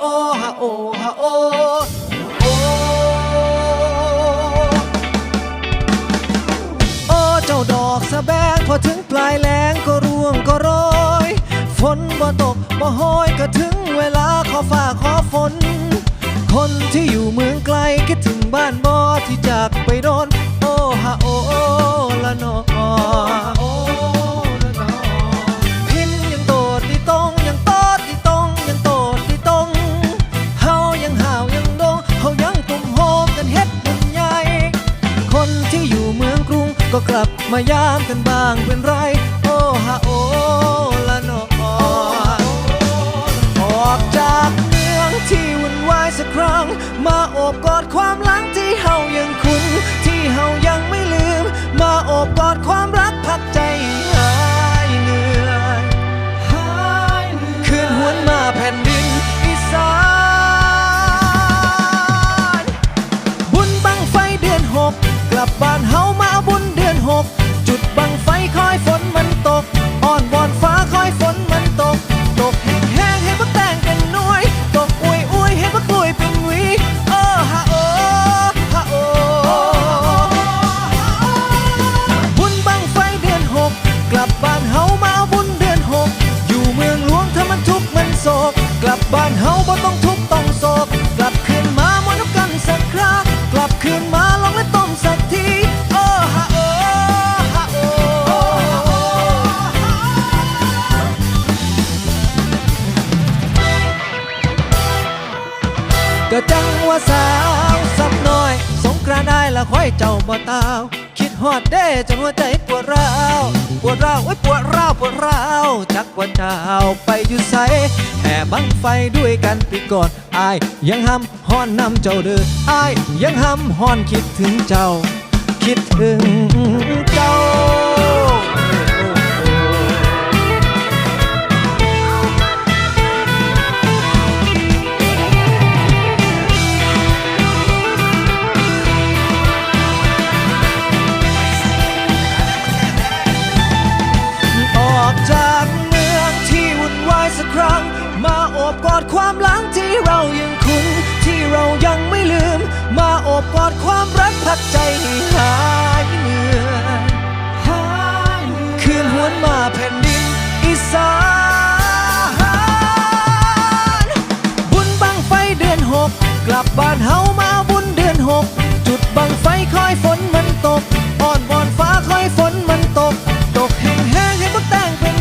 โอฮะโอฮะโอโอโอเจ้าดอกสะแบงพอถึงปลายแล้งก็ร่วงก็โรยฝนบ่ตกบ่โหอยก็ถึงเวลาขอฟ้าขอฝน คนที่อยู่เมืองไกลคิดถึงบ้านบ่ที่จากไปโดน โอ้ฮะโอโอละนอ ก็กลับมายามกันบ้างเป็นไร โอ้ฮะโอละนอนออกจากเมืองที่วุ่นวายสักครั้ง มาโอบกอดความหลังที่เฮายัง สาวสับน้อย สงกรานต์ได้ละค่อยเจ้าบ่ตาวคิดฮอดเด้จนหัวใจปวดร้าวปวดร้าวโอ้ปวดร้าวปวดร้าวจักว่าเจ้าไปอยู่ไสแห่บังไฟด้วยกันปีก่อนอายยังห้ำฮ้อนนำเจ้าเด้ออายยังห้ำฮ้อนคิดถึงเจ้า คิดถึง ความหลังที่เรายังคุ้นที่เรายังไม่ลืม มาอบกอดความรักพักใจให้หายเหนื่อยคืนหวนมาแผ่นดินอีสานบุญบังไฟเดือนหกกลับบ้านเฮามาบุญเดือนหกจุดบังไฟคอยฝนมันตกอ่อนบอนฟ้าคอยฝนมันตก ตกแห้งแห้งให้พวกแต่งเป็น